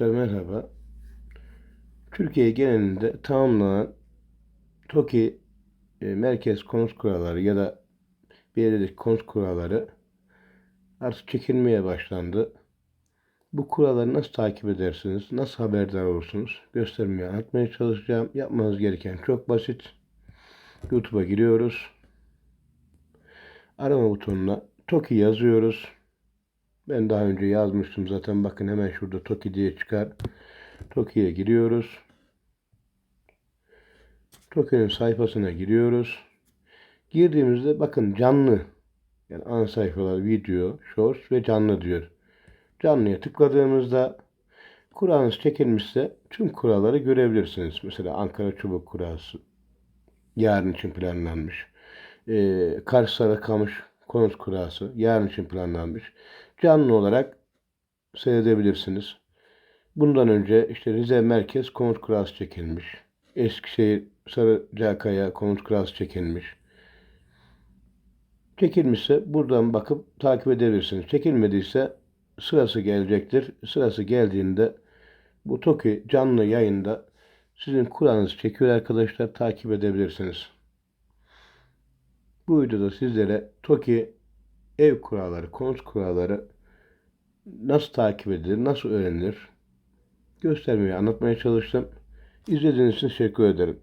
Arkadaşlar merhaba. Türkiye genelinde tamamlanan TOKİ e, merkez konut kuralları ya da belediyedeki konut kuralları artık çekilmeye başlandı. Bu kuralları nasıl takip edersiniz? Nasıl haberdar olursunuz? Göstermeye anlatmaya çalışacağım. Yapmanız gereken çok basit. YouTube'a giriyoruz. Arama butonuna TOKİ yazıyoruz. Ben daha önce yazmıştım zaten. Bakın hemen şurada TOKİ diye çıkar. TOKİ'ye giriyoruz. TOKİ'nin sayfasına giriyoruz. Girdiğimizde bakın canlı yani ana sayfalar video, shorts ve canlı diyor. Canlıya tıkladığımızda kuralınız çekilmişse tüm kuralları görebilirsiniz. Mesela Ankara Çubuk Kurası yarın için planlanmış. Ee, Kars Sarıkamış Konut Kurası yarın için planlanmış. Canlı olarak seyredebilirsiniz. Bundan önce işte Rize Merkez Konut Kurası çekilmiş. Eskişehir Sarıcakaya Konut Kurası çekilmiş. Çekilmişse buradan bakıp takip edebilirsiniz. Çekilmediyse sırası gelecektir. Sırası geldiğinde bu TOKİ canlı yayında sizin Kur'an'ınızı çekiyor arkadaşlar. Takip edebilirsiniz. Bu videoda sizlere TOKİ ev kuralları, konut kuralları nasıl takip edilir, nasıl öğrenilir göstermeye, anlatmaya çalıştım. İzlediğiniz için teşekkür ederim.